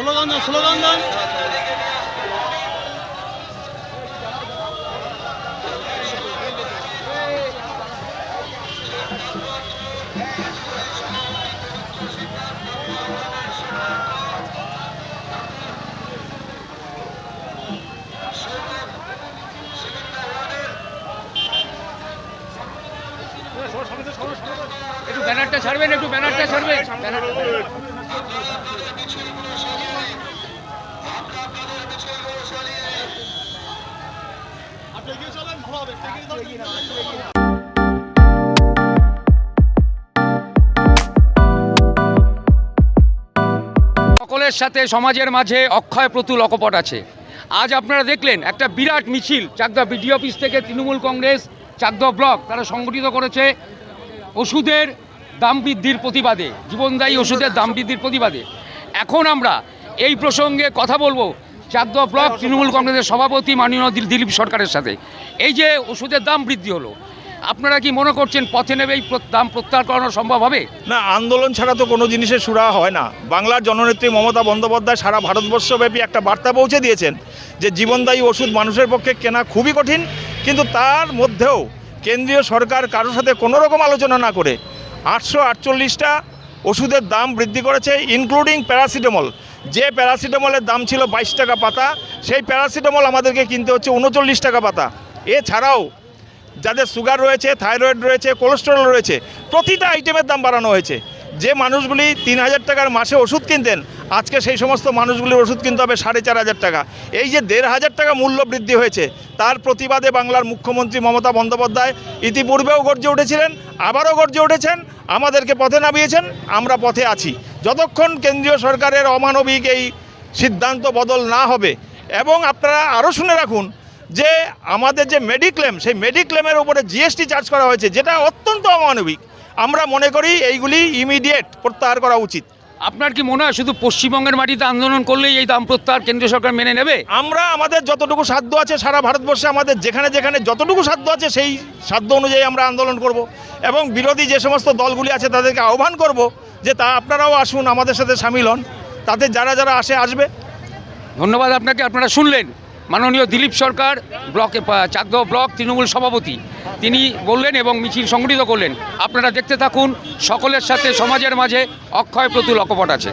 Slogan দান একটু ব্যানারটা ছাড়বেন একটু ব্যানারটা ছাড়বেন। ব্যানারটা এগিয়ে চলেন এগিয়ে। সকলের সাথে সমাজের মাঝে অক্ষয় প্রতুল অকপট আছে। আজ আপনারা দেখলেন একটা বিরাট মিছিল চাকদা বিডি অফিস থেকে তৃণমূল কংগ্রেস চাকদা ব্লক তারা সংগঠিত করেছে ওষুধের দাম বৃদ্ধির প্রতিবাদে জীবনদায়ী ওষুধের দাম বৃদ্ধির প্রতিবাদে। এখন আমরা এই প্রসঙ্গে কথা বলব চাকদা ব্লক তৃণমূল কংগ্রেসের সভাপতি মাননীয় দিলীপ সরকারের সাথে। এই যে ওষুধের দাম বৃদ্ধি হলো আপনারা কি মনে করছেন পথে নেবে এই দাম প্রত্যাহার করানো সম্ভব হবে? না আন্দোলন ছাড়া তো কোনো জিনিসের সুরা হয় না। বাংলার জননেত্রী মমতা বন্দ্যোপাধ্যায় সারা ভারতবর্ষব্যাপী একটা বার্তা পৌঁছে দিয়েছেন যে জীবনদায়ী ওষুধ মানুষের পক্ষে কেনা খুবই কঠিন কিন্তু তার মধ্যেও কেন্দ্রীয় সরকার কারোর সাথে কোনো রকম আলোচনা না করে আটশো আটচল্লিশটা ওষুধের দাম বৃদ্ধি করেছে ইনক্লুডিং প্যারাসিটামল যে প্যারাসিটামলের দাম ছিল বাইশ টাকা পাতা, সেই প্যারাসিটামল আমাদেরকে কিনতে হচ্ছে উনচল্লিশ টাকা পাতা। এছাড়াও যাদের সুগার রয়েছে, থাইরয়েড রয়েছে, কোলেস্টেরল রয়েছে, প্রতিটা আইটেমের দাম বাড়ানো হয়েছে। যে মানুষগুলি তিন হাজার টাকার মাসে ওষুধ কিনতেন, আজকে সেই সমস্ত মানুষগুলির ওষুধ কিনতে হবে সাড়ে চার হাজার টাকা। এই যে দেড় হাজার টাকা মূল্য বৃদ্ধি হয়েছে, তার প্রতিবাদে বাংলার মুখ্যমন্ত্রী মমতা বন্দ্যোপাধ্যায় ইতিপূর্বেও গর্জে উঠেছিলেন, আবারও গর্জে উঠেছেন আমাদেরকে পথে নামিয়েছেন, আমরা পথে আছি। যতক্ষণ কেন্দ্রীয় সরকারের অমানবিক এই সিদ্ধান্ত বদল না হবে, এবং আপনারা আরও শুনে রাখুন যে আমাদের যে মেডিক্লেম সেই মেডিক্লেমের উপরে জিএসটি চার্জ করা হয়েছে, যেটা অত্যন্ত অমানবিক। আমরা মনে করি এইগুলি ইমিডিয়েট প্রত্যাহার করা উচিত। আপনার কি মনে হয় শুধু পশ্চিমবঙ্গের মাটিতে আন্দোলন করলেই এই দাম প্রত্যাহার কেন্দ্রীয় সরকার মেনে নেবে? আমরা আমাদের যতটুকু সাধ্য আছে সারা ভারতবর্ষে আমাদের যেখানে যেখানে যতটুকু সাধ্য আছে সেই সাধ্য অনুযায়ী আমরা আন্দোলন করব এবং বিরোধী যে সমস্ত দলগুলি আছে তাদেরকে আহ্বান করব যে তা আপনারাও আসুন আমাদের সাথে সামিল হন। তাদের যারা যারা আসে আসবে। ধন্যবাদ আপনাকে আপনারা শুনলেন। মাননীয় দিলীপ সরকার ব্লকে চাকদ ব্লক তৃণমূল সভাপতি। তিনি বললেন এবং মিছিল সংগঠিত করলেন। আপনারা দেখতে থাকুন, সকলের সাথে সমাজের মাঝে অক্ষয় প্রতুল অকপট আছে।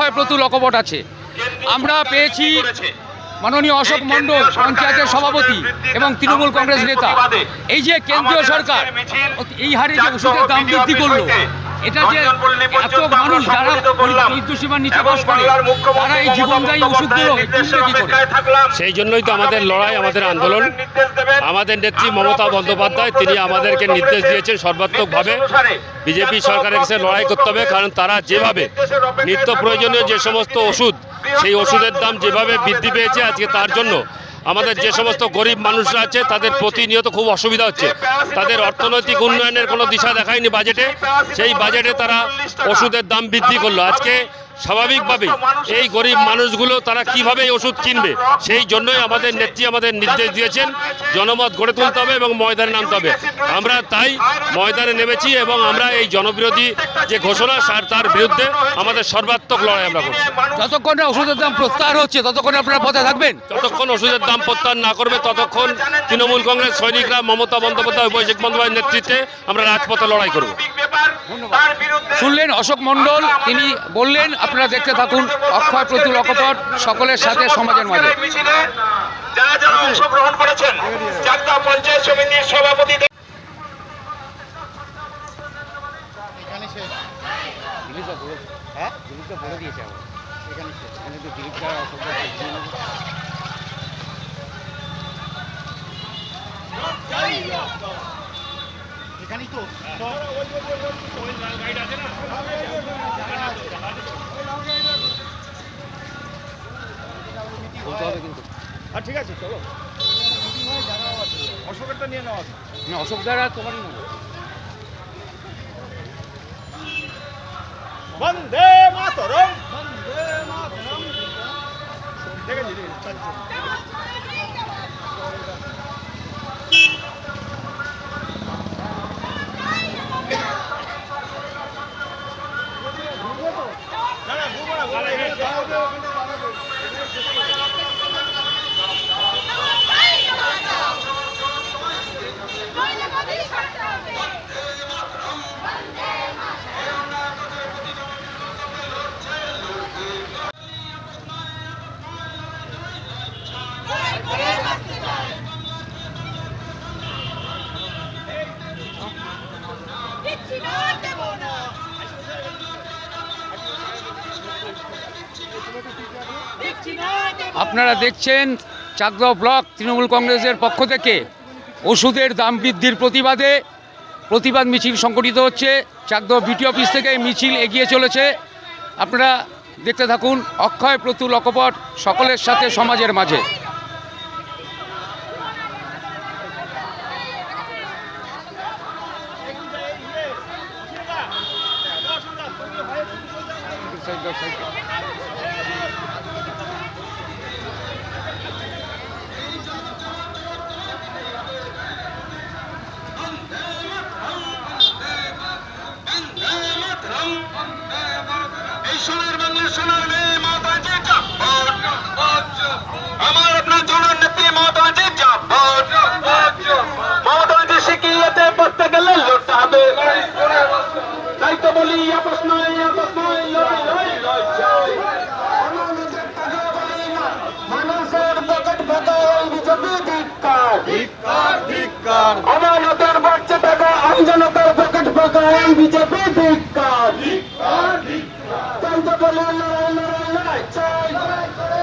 অক্ষয় প্রতুল অকপট আছে। আমরা পেয়েছি মাননীয় অশোক মণ্ডল, পঞ্চায়েতের সভাপতি এবং তৃণমূল কংগ্রেস নেতা। এই যে কেন্দ্রীয় সরকার, এই হারে যে ওষুধের দাম বৃদ্ধি করল এটা যে এত মানুষ যারা নিচে বাস করে তারা এই জীবনদায়ী ওষুধগুলো সেই জন্যই তো আমাদের লড়াই আমাদের আন্দোলন। আমাদের নেত্রী মমতা বন্দ্যোপাধ্যায় তিনি আমাদেরকে নির্দেশ দিয়েছেন সর্বাত্মকভাবে। বিজেপি সরকারের কাছে লড়াই করতে হবে কারণ তারা যেভাবে নিত্য প্রয়োজনীয় যে সমস্ত ওষুধ সেই ওষুধের দাম যেভাবে বৃদ্ধি পেয়েছে আজকে তার জন্য আমাদের যে সমস্ত গরিব মানুষরা আছে, তাদের প্রতিনিয়ত খুব অসুবিধা হচ্ছে। তাদের অর্থনৈতিক উন্নয়নের কোনো দিশা দেখায়নি বাজেটে। সেই বাজেটে তারা ওষুধের দাম বৃদ্ধি করল। আজকে স্বাভাবিকভাবেই এই গরিব মানুষগুলো তারা কীভাবে এই ওষুধ কিনবে? সেই জন্যই আমাদের নেত্রী আমাদের নির্দেশ দিয়েছেন, জনমত গড়ে তুলতে হবে এবং ময়দানে নামতে হবে। আমরা তাই ময়দানে নেমেছি এবং আমরা এই জনবিরোধী যে ঘোষণা সার তার বিরুদ্ধে আমাদের সর্বাত্মক লড়াই আমরা করছি। যতক্ষণ না ওষুধের দাম প্রত্যাহার হচ্ছে ততক্ষণ আপনারা পথে থাকবেন? যতক্ষণ ওষুধের দাম প্রত্যাহার না করবে ততক্ষণ তৃণমূল কংগ্রেস সৈনিকরা মমতা বন্দ্যোপাধ্যায় অভিষেক বন্দ্যোপাধ্যায়ের নেতৃত্বে আমরা রাজপথে লড়াই করব। শুনলেন অশোক মণ্ডল তিনি বললেন আপনারা দেখতে থাকুন অক্ষয় প্রতুল অকপট সকলের সাথে সমাজের মাঝে। যারা যারা অংশগ্রহণ করেছেন চাকদা পঞ্চায়েত সমিতির সভাপতি তো বলে দিয়েছে আমার এখানে এখানে তো দিলীপ ছাড়া অসভ্য না। এখানেই তো আর ঠিক আছে চলো। অশোকেরটা নিয়ে নেওয়া না অশোক দ্বারা তোমারই নেব বন্দে মাতরম। আপনারা দেখছেন চাকদহ ব্লক তৃণমূল কংগ্রেসের পক্ষ থেকে ওষুধের দাম বৃদ্ধির প্রতিবাদে প্রতিবাদ মিছিল সংগঠিত হচ্ছে। চাকদহ বিটি অফিস থেকে মিছিল এগিয়ে চলেছে। আপনারা দেখতে থাকুন অক্ষয় প্রতুল অকপট সকলের সাথে সমাজের মাঝে। এই সোনার বাংলা সোনার মেয়ে জাব্বার আমার আপনার জননেত্রী মাতাজি জাব্বার মাতাজি শিখিয়েছে পড়তে গেলে লড়তে হবে। তাই তো বলি মানুষের পকেট ফাঁকা ওই বিজেপি ধিক্কার। আমানতের বাড়ছে টাকা আমজনতার পকেট ফাঁকা এই বিজেপি ধিক্কার। কান্না করে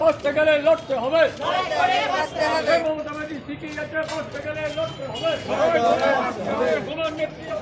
বসতে গেলে লড়তে হবে শিখিয়েছে বসতে গেলে লড়তে হবে তোমার নেতৃত্ব